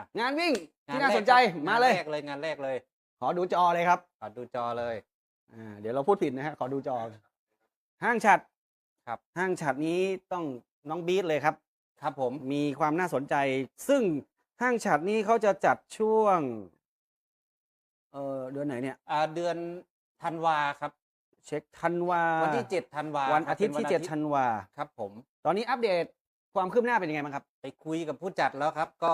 อะงานวิ่งงที่น่าแรกสนใจครับมาเลยงนแรกเลยงานแรกเลย ขอดูจอเลยครับ ขอดูจอเลยอ่าเดี๋ยวเราพูดผิดนะฮะขอดูจอ ห้างฉัดครับ ห้างฉัดนี้ต้องน้องบีทเลยครับ ครับผมมีความน่าสนใจ ซึ่งห้างฉัดนี้เขาจะจัดช่วง เออเดือนไหนเนี่ย อ่าเดือนธันวาครับ เช็คธันวาวันที่เจ็ดธันวาวันครัอาบทิตย์ป็ที่วัเจ็ดอาธันวาครับ ผม ตอนนี้อัปเดตความคืบหน้าเป็นยังไงบ้างครับ ไปคุยกับผู้จัดแล้วครับ ก็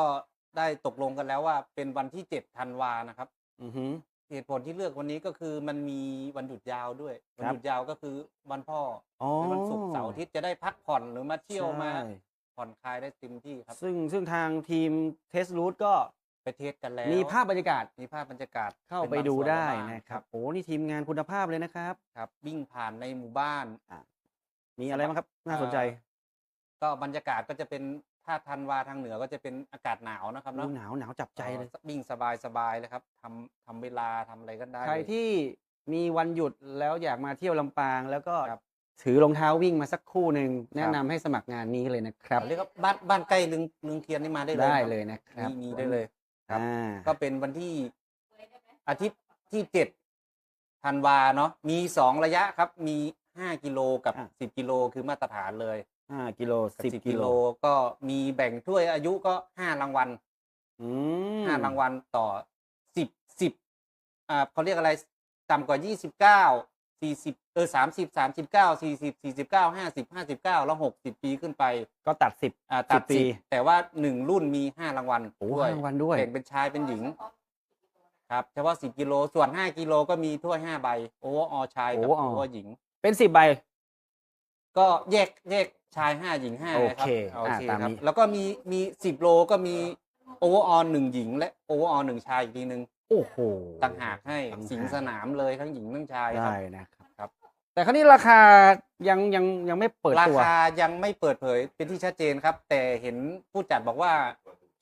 ได้ตกลงกันแล้วว่าเป็นวันที่เจ็ดธันวานะครับอือหือเหตุผลที่เลือกวันนี้ก็คือมันมีวันหยุดยาวด้วย วันครับหยุดยาวก็คือวันพ่ออ๋อเป็นวันศุกร์เสาร์อาทิตย์จะได้พักผ่อนหรือมาเที่ยวมา ใช่ผ่อนคลายได้เต็มที่ครับ ซึ่งซึ่งทางทีมเทสรูทก็ไปเทสกันแล้วมีภาพบรรยากาศมีภาพบรรยากาศเข้าเป็นไปบงดูส่วนได้บ้างนะครับโอ้นี่ทีมงานคุณภาพเลยนะครับ ครับวิ่งผ่านในหมู่บ้าน มีอะไรบ้างครับ น่าสนใจ ก็บรรยากาศก็จะเป็น ถ้าธันวาทางเหนือก็จะเป็นอากาศหนาวนะครับดูเนาะหนาวหนาวจับใจเลยก็วิ่งสบายสบายเลยครับทำทำเวลาทำอะไรก็ได้ ใครเลยที่มีวันหยุดแล้วอยากมาเที่ยวลำปาง แล้วก็ครับถือรองเท้าวิ่งมาสักคู่หนึ่งแนะนำให้สมัครงานนี้เลยนะครับเรียกว่าบ้านบ้านใกล้ลึงลึงเคียนนี่มาได้เลยได้ครับเลยนะครับมีมีได้เลยครับอ่าก็เป็นวันที่อาทิตย์ที่เจ็ดธันวาเนาะมีสองระยะครับ มีห้ากิโลกับสิบกิโลคือมาตรฐานเลย ห้ากิโลกับสิบกิโลก็มีแบ่งถ้วยอายุก็ห้ารางวัลอืมห้ารางวัลต่อสิบสิบอ่าเขาเรียกอะไรต่ำกว่ายี่สิบเก้าสี่สิบเออสามสิบสามสิบเก้าสี่สิบสี่สิบเก้าห้าสิบห้าสิบเก้าแล้วหกสิบปีขึ้นไป ก็ตัดสิบอ่าตัด10ปีสิบแต่ว่าหนึ่งรุ่นมีห้ารางวัลโอ้ด้วยห้ารางวัลด้วยแบ่งเป็นชายเป็นหญิง ครับเฉพาะสิบกิโลส่วนห้ากิโลก็มีถ้วยห้าใบโอเวอร์ออชายกับโอ้โออ๋อเวอร์หญิง เป็นสิบใบ ก็แยกแยกชายห้าหญิงห้าโอครัเคโอเคอ่าตามครับนี้แล้วก็มีมีสิบโลก็มีโอเวอร์ออหนึ่งหญิง และโอเวอร์ออหนึ่งชายอีกทีหนึ่งโอ้โห ต่างหากให้ต่างหาก สิงสนามเลยทั้งหญิงทั้งชายครับ ได้นะครับ ครับ แต่คราวนี้ราคายังยังยังไม่เปิดราตัว คายังไม่เปิดเผยเป็นที่ชัดเจนครับ แต่เห็นผู้จัดบอกว่า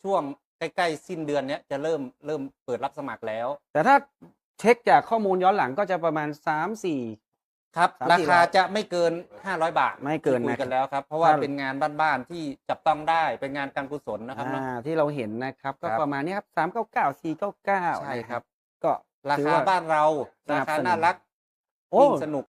ช่วงใกล้ๆสิ้นเดือนเนี้ยจะเริ่มเริ่มเปิดรับสมัครแล้ว แต่ถ้าเช็คจากข้อมูลย้อนหลังก็จะประมาณสามสี่ ครับ สามราสี่คาร้อยจะไม่เกิน 500 บาทไม่เกินที่คุยนะกันแล้วครับ เพราะว่าถ้าเป็นงานบ้านๆที่จับต้องได้เป็นงานการกุศลนะครับเนอะ อ่าที่เราเห็นนะครับ ก็ครับ ประมาณนี้ครับสามเก้าเก้าสี่เก้าเก้าใช่ครับ ก็ราถือคาว่าบ้านเราสนัราบคาสนุนน่ารักโอ้วิ่งสนุก